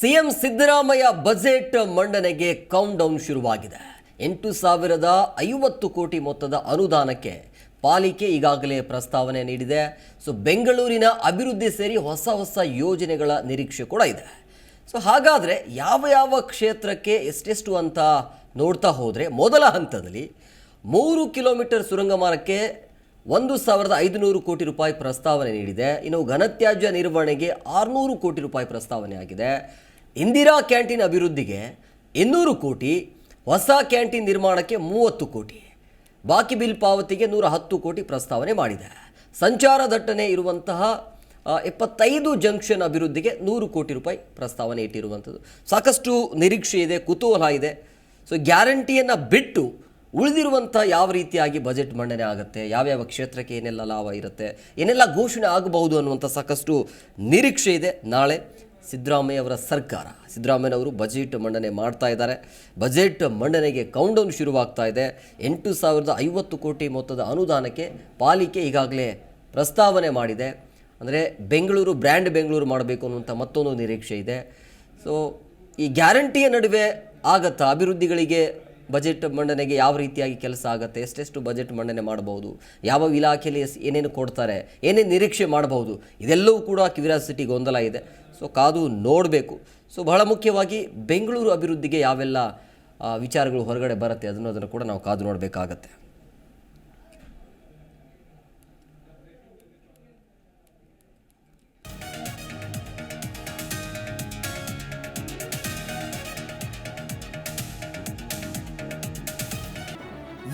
CM Siddaramaiah budget ಮಂಡನೆಗೆ count down ಶುರುವಾಗಿದೆ. ಎಂಟು ಸಾವಿರದ ಐವತ್ತು ಕೋಟಿ ಮೊತ್ತದ ಅನುದಾನಕ್ಕೆ ಪಾಲಿಕೆ ಈಗಾಗಲೇ ಪ್ರಸ್ತಾವನೆ ನೀಡಿದೆ. ಸೊ, ಬೆಂಗಳೂರಿನ ಅಭಿವೃದ್ಧಿ ಸೇರಿ ಹೊಸ ಹೊಸ ಯೋಜನೆಗಳ ನಿರೀಕ್ಷೆ ಕೂಡ ಇದೆ. ಸೊ, ಹಾಗಾದರೆ ಯಾವ ಯಾವ ಕ್ಷೇತ್ರಕ್ಕೆ ಎಷ್ಟೆಷ್ಟು ಅಂತ ನೋಡ್ತಾ ಹೋದರೆ ಮೊದಲ ಹಂತದಲ್ಲಿ ಮೂರು ಕಿಲೋಮೀಟರ್ ಸುರಂಗ ಮಾರ್ಗಕ್ಕೆ ಒಂದು ಸಾವಿರದ ಐದುನೂರು ಕೋಟಿ ರೂಪಾಯಿ ಪ್ರಸ್ತಾವನೆ ನೀಡಿದೆ. ಇನ್ನು ಘನತ್ಯಾಜ್ಯ ನಿರ್ವಹಣೆಗೆ ಆರುನೂರು ಕೋಟಿ ರೂಪಾಯಿ ಪ್ರಸ್ತಾವನೆ ಆಗಿದೆ. ಇಂದಿರಾ ಕ್ಯಾಂಟೀನ್ ಅಭಿವೃದ್ಧಿಗೆ ಇನ್ನೂರು ಕೋಟಿ, ಹೊಸ ಕ್ಯಾಂಟೀನ್ ನಿರ್ಮಾಣಕ್ಕೆ ಮೂವತ್ತು ಕೋಟಿ, ಬಾಕಿ ಬಿಲ್ ಪಾವತಿಗೆ ನೂರ ಹತ್ತು ಕೋಟಿ ಪ್ರಸ್ತಾವನೆ ಮಾಡಿದೆ. ಸಂಚಾರ ದಟ್ಟಣೆ ಇರುವಂತಹ ಎಪ್ಪತ್ತೈದು ಜಂಕ್ಷನ್ ಅಭಿವೃದ್ಧಿಗೆ ನೂರು ಕೋಟಿ ರೂಪಾಯಿ ಪ್ರಸ್ತಾವನೆ ಇಟ್ಟಿರುವಂಥದ್ದು. ಸಾಕಷ್ಟು ನಿರೀಕ್ಷೆ ಇದೆ, ಕುತೂಹಲ ಇದೆ. ಸೊ ಗ್ಯಾರಂಟಿಯನ್ನು ಬಿಟ್ಟು ಉಳಿದಿರುವಂಥ ಯಾವ ರೀತಿಯಾಗಿ ಬಜೆಟ್ ಮಂಡನೆ ಆಗುತ್ತೆ, ಯಾವ್ಯಾವ ಕ್ಷೇತ್ರಕ್ಕೆ ಏನೆಲ್ಲ ಲಾಭ ಇರುತ್ತೆ, ಏನೆಲ್ಲ ಘೋಷಣೆ ಆಗಬಹುದು ಅನ್ನುವಂಥ ಸಾಕಷ್ಟು ನಿರೀಕ್ಷೆ ಇದೆ. ನಾಳೆ ಸಿದ್ದರಾಮಯ್ಯ ಅವರ ಸರ್ಕಾರ, ಸಿದ್ದರಾಮಯ್ಯನವರು ಬಜೆಟ್ ಮಂಡನೆ ಮಾಡ್ತಾ ಇದ್ದಾರೆ. ಬಜೆಟ್ ಮಂಡನೆಗೆ ಕೌಂಟೌನ್ ಶುರುವಾಗ್ತಾ ಇದೆ. ಎಂಟು ಸಾವಿರದ ಐವತ್ತು ಕೋಟಿ ಮೊತ್ತದ ಅನುದಾನಕ್ಕೆ ಪಾಲಿಕೆ ಈಗಾಗಲೇ ಪ್ರಸ್ತಾವನೆ ಮಾಡಿದೆ. ಅಂದರೆ ಬೆಂಗಳೂರು, ಬ್ರ್ಯಾಂಡ್ ಬೆಂಗಳೂರು ಮಾಡಬೇಕು ಅನ್ನುವಂಥ ಮತ್ತೊಂದು ನಿರೀಕ್ಷೆ ಇದೆ. ಸೊ ಈ ಗ್ಯಾರಂಟಿಯ ನಡುವೆ ಆಗತ್ತಾ ಅಭಿವೃದ್ಧಿಗಳಿಗೆ ಬಜೆಟ್ ಮಂಡನೆಗೆ ಯಾವ ರೀತಿಯಾಗಿ ಕೆಲಸ ಆಗುತ್ತೆ, ಎಷ್ಟೆಷ್ಟು ಬಜೆಟ್ ಮಂಡನೆ ಮಾಡಬಹುದು, ಯಾವ ಇಲಾಖೆಯಲ್ಲಿ ಏನೇನು ಕೊಡ್ತಾರೆ, ಏನೇನು ನಿರೀಕ್ಷೆ ಮಾಡಬಹುದು, ಇದೆಲ್ಲವೂ ಕೂಡ ಕ್ಯೂರಿಯಾಸಿಟಿ ಗೊಂದಲ ಇದೆ. ಸೊ ಕಾದು ನೋಡಬೇಕು. ಸೊ ಬಹಳ ಮುಖ್ಯವಾಗಿ ಬೆಂಗಳೂರು ಅಭಿವೃದ್ಧಿಗೆ ಯಾವೆಲ್ಲ ವಿಚಾರಗಳು ಹೊರಗಡೆ ಬರುತ್ತೆ, ಅದನ್ನು ಅದನ್ನು ಕೂಡ ನಾವು ಕಾದು ನೋಡಬೇಕಾಗತ್ತೆ.